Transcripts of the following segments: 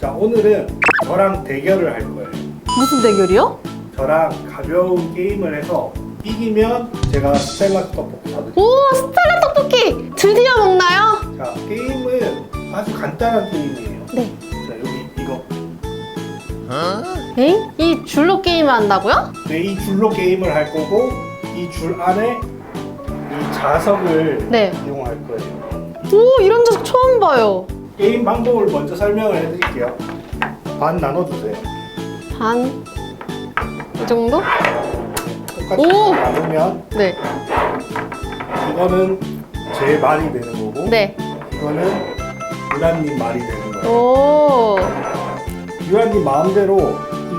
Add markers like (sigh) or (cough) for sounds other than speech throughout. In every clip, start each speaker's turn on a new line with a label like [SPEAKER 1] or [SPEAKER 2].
[SPEAKER 1] 자 오늘은 저랑 대결을 할 거예요.
[SPEAKER 2] 무슨 대결이요?
[SPEAKER 1] 저랑 가벼운 게임을 해서 이기면 제가 스텔라 떡볶이 사드릴게요.
[SPEAKER 2] 오 스텔라 떡볶이 드디어 먹나요?
[SPEAKER 1] 자 게임은 아주 간단한 게임이에요.
[SPEAKER 2] 네.
[SPEAKER 1] 자 여기 이거
[SPEAKER 2] 엥? 이 줄로 게임을 한다고요?
[SPEAKER 1] 네, 이 줄로 게임을 할 거고 이 줄 안에 이 자석을
[SPEAKER 2] 네.
[SPEAKER 1] 이용할 거예요.
[SPEAKER 2] 오 이런 적 처음 봐요.
[SPEAKER 1] 게임 방법을 먼저 설명을 해드릴게요. 반 나눠주세요.
[SPEAKER 2] 반 이 정도?
[SPEAKER 1] 똑같이
[SPEAKER 2] 오!
[SPEAKER 1] 나누면
[SPEAKER 2] 네.
[SPEAKER 1] 이거는 제 말이 되는 거고
[SPEAKER 2] 네.
[SPEAKER 1] 이거는 유란님 말이 되는 거예요.
[SPEAKER 2] 오.
[SPEAKER 1] 유란님 마음대로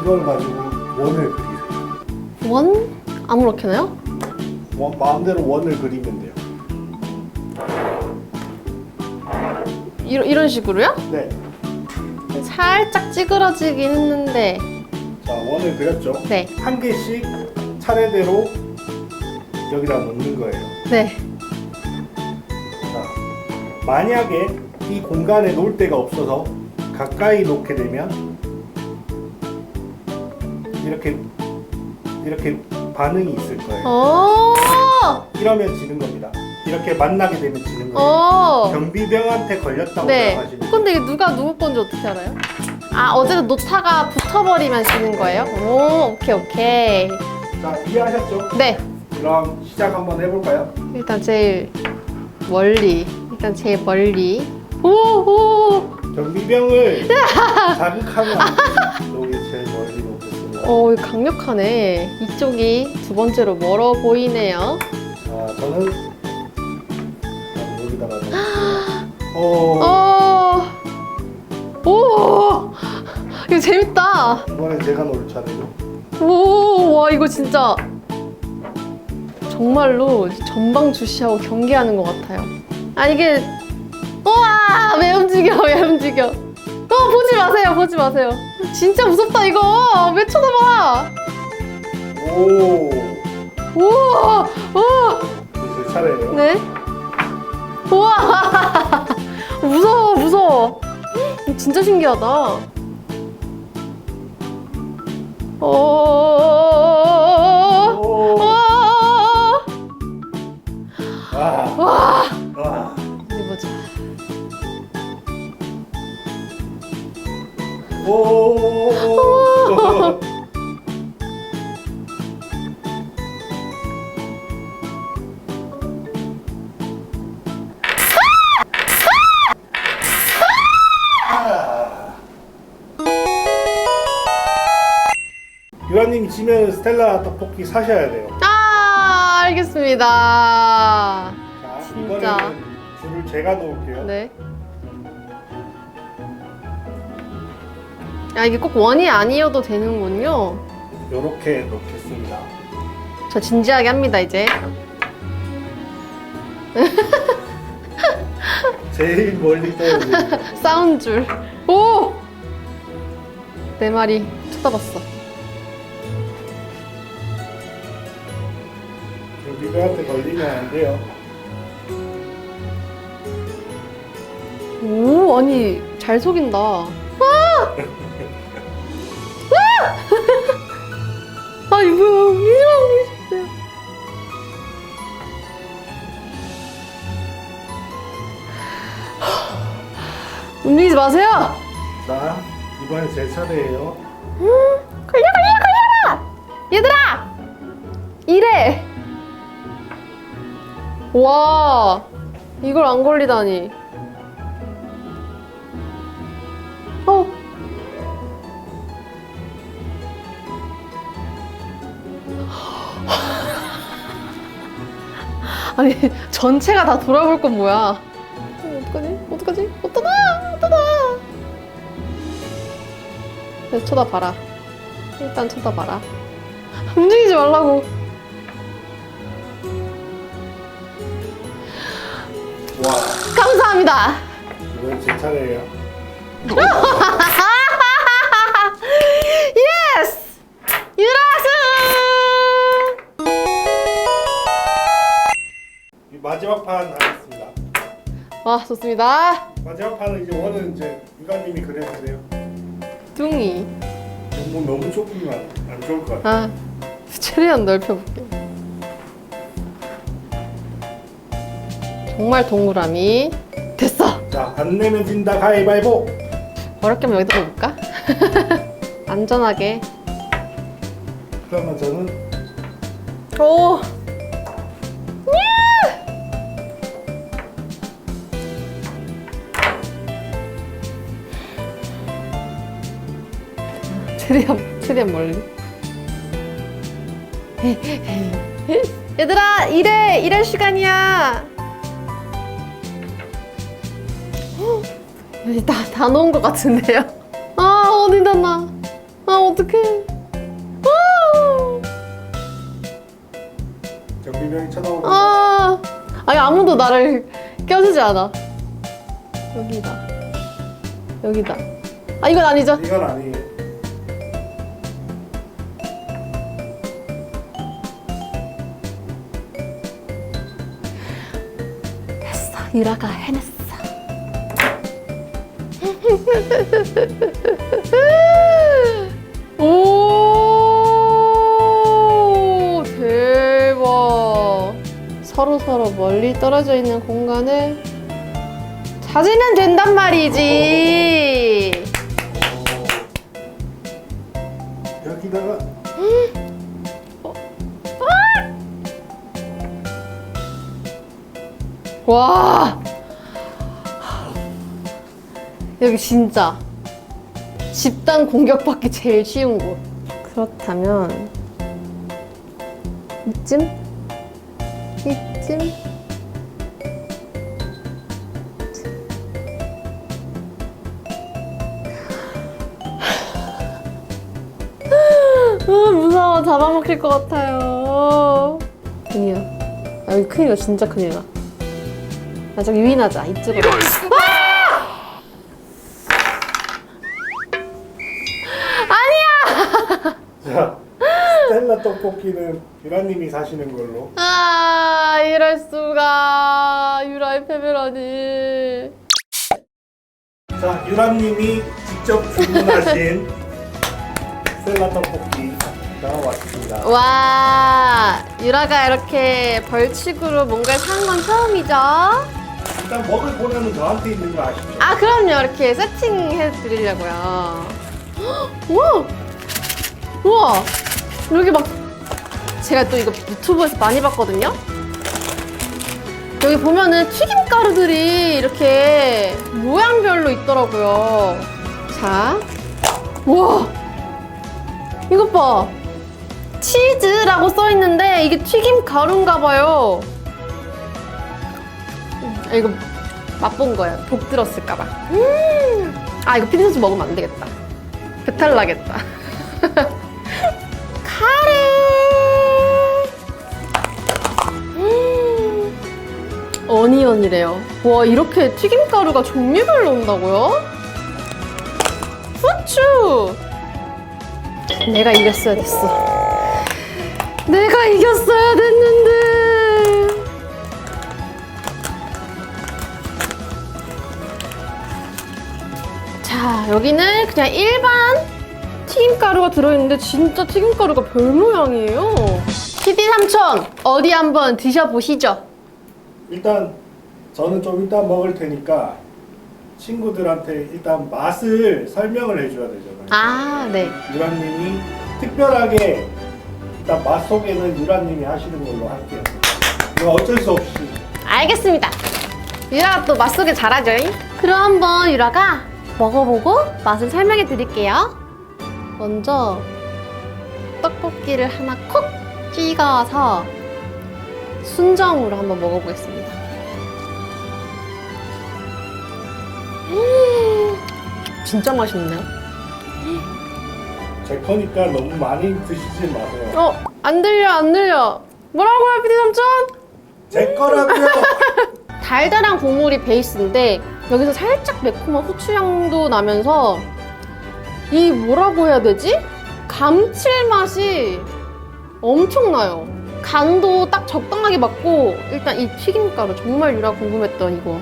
[SPEAKER 1] 이걸 가지고 원을 그리세요.
[SPEAKER 2] 원? 아무렇게나요?
[SPEAKER 1] 원- 마음대로 원을 그리면 돼요.
[SPEAKER 2] 이런 이런 식으로요?
[SPEAKER 1] 네.
[SPEAKER 2] 살짝 찌그러지긴 했는데.
[SPEAKER 1] 자 원을 그렸죠.
[SPEAKER 2] 네.
[SPEAKER 1] 한 개씩 차례대로 여기다 놓는 거예요.
[SPEAKER 2] 네.
[SPEAKER 1] 자, 만약에 이 공간에 놓을 데가 없어서 가까이 놓게 되면 이렇게 이렇게 반응이 있을 거예요.
[SPEAKER 2] 오.
[SPEAKER 1] 이러면 지는 겁니다. 이렇게 만나게 되면 지는 거예요.
[SPEAKER 2] 오.
[SPEAKER 1] 경비병한테 걸렸다고
[SPEAKER 2] 어. 네.
[SPEAKER 1] 생각하시면 돼요.
[SPEAKER 2] 근데 이게 누가 누구 건지 어떻게 알아요? 아 어제도 노타가 붙어버리면 지는 거예요? 오 오케이 오케이.
[SPEAKER 1] 자, 이해하셨죠?
[SPEAKER 2] 네.
[SPEAKER 1] 그럼 시작 한번 해볼까요?
[SPEAKER 2] 일단 제일 멀리. 일단 제일 멀리. 오 오.
[SPEAKER 1] 경비병을 자극하면 안 돼요. 여기 제일 멀리 놓겠습니다.
[SPEAKER 2] 오 이거 강력하네. 이쪽이 두 번째로 멀어 보이네요.
[SPEAKER 1] 자, 저는 오,
[SPEAKER 2] 어. 오. 이거 재밌다.
[SPEAKER 1] 이번엔 제가 놓을 차례죠.
[SPEAKER 2] 오, 와 이거 진짜 정말로 전방 주시하고 경기하는 것 같아요. 아 이게 우와 왜 움직여 왜 움직여? 어 보지 마세요 보지 마세요. 진짜 무섭다 이거 왜 쳐다봐?
[SPEAKER 1] 오,
[SPEAKER 2] 우와 우와
[SPEAKER 1] 이제 제 차례예요.
[SPEAKER 2] 네. 우와 무서워 무서워. 진짜 신기하다. 오.
[SPEAKER 1] 오,
[SPEAKER 2] 와.
[SPEAKER 1] 와,
[SPEAKER 2] 와.
[SPEAKER 1] 와.
[SPEAKER 2] 어디 보자.
[SPEAKER 1] 오. 유 아님이 지면 스텔라 떡볶이 사셔야 돼요.
[SPEAKER 2] 아 알겠습니다.
[SPEAKER 1] 자,
[SPEAKER 2] 진짜.
[SPEAKER 1] 이번에는 줄을 제가 놓을게요.
[SPEAKER 2] 네. 아 이게 꼭 원이 아니어도 되는군요.
[SPEAKER 1] 이렇게 놓겠습니다.
[SPEAKER 2] 저 진지하게 합니다 이제. (laughs)
[SPEAKER 1] 제일 멀리 떨어지는 (laughs)
[SPEAKER 2] 싸운 줄. 오. 내 말이 쳐다봤어.
[SPEAKER 1] 경비병한테 걸리면 안 돼요.
[SPEAKER 2] 오 아니 잘 속인다. 아! 아! 아 이거 미지마 미지 움직이지 마세요.
[SPEAKER 1] 자, 이번엔 제 차례예요.
[SPEAKER 2] 걸려 걸려 걸려! 얘들아! 이래! 와 이걸 안 걸리다니. 어. (laughs) 아니 전체가 다 돌아볼 건 뭐야? 어, 어떡하지? 어떡하지? 어떠다? 어떠다? 네, 쳐다봐라. 일단 쳐다봐라. (laughs) 움직이지 말라고. 감사합니다.
[SPEAKER 1] 이번엔 제 차례예요. (laughs)
[SPEAKER 2] 예스! 유라스!
[SPEAKER 1] 이 마지막 판 하겠습니다.
[SPEAKER 2] 와, 좋습니다.
[SPEAKER 1] 마지막 판은 이제 원은 이제 유가님이 그려주세요.
[SPEAKER 2] 뚱이.
[SPEAKER 1] 뭐 너무 좁으면 안- 안 좋을 것 같아.
[SPEAKER 2] 아, 최대한 넓혀볼게. 정말 동그라미.
[SPEAKER 1] 자, 안 내면 진다 가위바위보.
[SPEAKER 2] 어렵게 하면 여기다 놓을까? (laughs) 안전하게.
[SPEAKER 1] 그러면 저는
[SPEAKER 2] 오! 최대한 최대한 멀리. (laughs) 얘들아 일해 일할 시간이야. 여기 다다 놓은 것 같은데요? 아 어디다 놔? 아 어떡해? 아!
[SPEAKER 1] 경비병이 쳐다보고
[SPEAKER 2] 아, 아니 아무도 나를 껴주지 않아. 여기다. 여기다. 아 이건 아니죠?
[SPEAKER 1] 이건 아니에요.
[SPEAKER 2] 됐어. 유라가 해냈어. (laughs) 오 대박. 서로 서로 멀리 떨어져 있는 공간을 찾으면 된단 말이지.
[SPEAKER 1] 여기다가
[SPEAKER 2] 와 여기 진짜 집단 공격받기 제일 쉬운 곳. 그렇다면 이쯤? 이쯤? 아, 무서워. 잡아먹힐 것 같아요. 큰일 나. 여기 큰일 나. 진짜 큰일 나. 나 저기 유인하자. 이쪽으로
[SPEAKER 1] 떡볶이는 유라님이 사시는 걸로.
[SPEAKER 2] 아 이럴 수가 유라의 패배라니
[SPEAKER 1] 자 유라님이 직접 주문하신 (laughs) 스텔라 떡볶이 나와왔습니다.
[SPEAKER 2] 와 유라가 이렇게 벌칙으로 뭔가를 산 건 처음이죠?
[SPEAKER 1] 일단 먹을 보면은 저한테 있는 거 아시죠?
[SPEAKER 2] 아 그럼요 이렇게 세팅해 드리려고요 (gasps) 우와 우와 여기 막 제가 또 이거 유튜브에서 많이 봤거든요 여기 보면은 튀김 가루들이 이렇게 모양별로 있더라고요 자 우와 이것 봐 치즈라고 써 있는데 이게 튀김 가루인가 봐요 음, 이거 맛본 거예요. 독 들었을까봐. 음! 아, 이거 피디소스 먹으면 안 되겠다. 배탈 나겠다. (laughs) 어니언이래요. 와, 이렇게 튀김가루가 종류별로 온다고요? 후추! 내가 이겼어야 됐어. 내가 이겼어야 됐는데. 자, 여기는 그냥 일반 튀김가루가 들어있는데 진짜 튀김가루가 별 모양이에요. PD 삼촌, 어디 한번 드셔보시죠.
[SPEAKER 1] 일단 저는 좀 이따 먹을 테니까 친구들한테 일단 맛을 설명을 해줘야 되잖아요.
[SPEAKER 2] 아, 네.
[SPEAKER 1] 유라님이 특별하게 일단 맛 소개는 유라님이 하시는 걸로 할게요. 이거 어쩔 수 없이
[SPEAKER 2] 알겠습니다. 유라가 또 맛소개 잘하죠? 그럼 한번 유라가 먹어보고 맛을 설명해 드릴게요. 먼저 떡볶이를 하나 콕 찍어서 순정으로 한번 먹어보겠습니다. 진짜 맛있네요.
[SPEAKER 1] 제 거니까 너무 많이 드시지 마세요.
[SPEAKER 2] 어, 안 들려, 안 들려. 뭐라고요, 피디 삼촌?
[SPEAKER 1] 제 거라고요. (laughs)
[SPEAKER 2] 달달한 국물이 베이스인데 여기서 살짝 매콤한 후추향도 나면서 이 뭐라고 해야 되지? 감칠맛이 엄청나요. 간도 딱 적당하게 맞고 일단 이 튀김가루 정말 유라 궁금했던 이거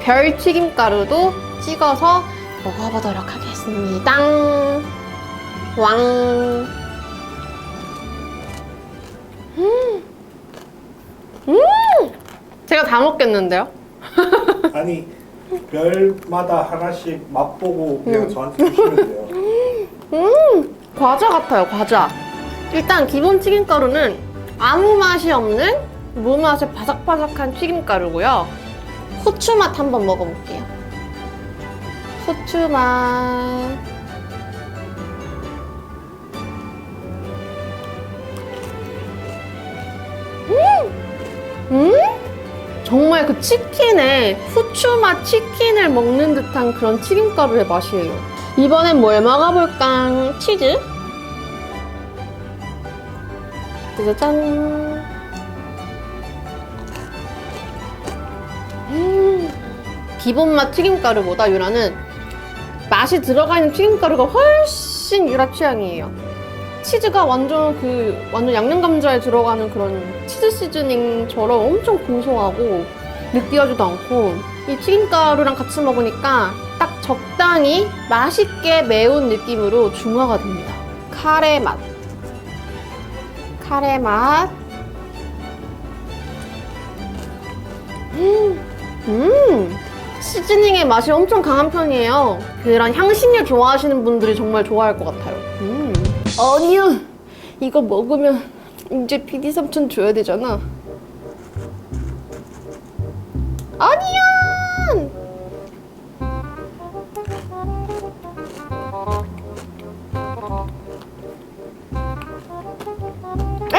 [SPEAKER 2] 별 튀김가루도 찍어서 먹어보도록 하겠습니다. 왕. 음. 음. 제가 다 먹겠는데요? (laughs)
[SPEAKER 1] 아니 별마다 하나씩 맛보고 그냥
[SPEAKER 2] 음.
[SPEAKER 1] 저한테 주시면 돼요. (laughs)
[SPEAKER 2] 과자 같아요, 과자. 일단 기본 튀김가루는 아무 맛이 없는 무맛의 바삭바삭한 튀김가루고요. 후추 맛 한번 먹어볼게요. 후추 맛. 음! 음? 정말 그 치킨에 후추 맛 치킨을 먹는 듯한 그런 튀김가루의 맛이에요. 이번엔 뭘 먹어볼까? 치즈? 짜잔. 음, 기본 맛 튀김가루보다 유라는 맛이 들어가 있는 튀김가루가 훨씬 유라 취향이에요. 치즈가 완전 그 완전 양념 감자에 들어가는 그런 치즈 시즈닝처럼 엄청 고소하고 느끼하지도 않고 이 튀김가루랑 같이 먹으니까 딱 적당히 맛있게 매운 느낌으로 중화가 됩니다. 카레 맛. 카레 맛. 음, 음, 시즈닝의 맛이 엄청 강한 편이에요. 그런 향신료 좋아하시는 분들이 정말 좋아할 것 같아요. 음. 아니야, 이거 먹으면 이제 PD 삼촌 줘야 되잖아. 아니야.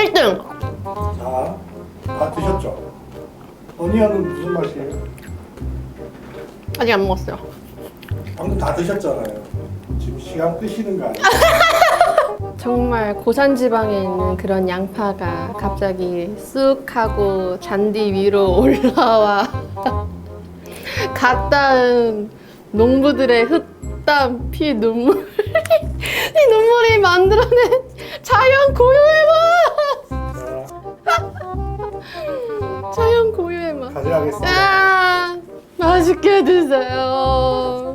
[SPEAKER 2] 일등
[SPEAKER 1] 자, 다 드셨죠? 어니언은 무슨 맛이에요?
[SPEAKER 2] 아직 안 먹었어요.
[SPEAKER 1] 방금 다 드셨잖아요. 지금 시간 끄시는 거 아니에요? (laughs)
[SPEAKER 2] 정말 고산 지방에 있는 그런 양파가 갑자기 쑥 하고 잔디 위로 (laughs) 올라와 갓 닿은 농부들의 흙땀 피 눈물 (laughs) 이 눈물이 만들어낸 자연 고유의
[SPEAKER 1] 자,
[SPEAKER 2] 맛 자연 고유의 맛
[SPEAKER 1] 가져가겠습니다.
[SPEAKER 2] 아, 맛있게 드세요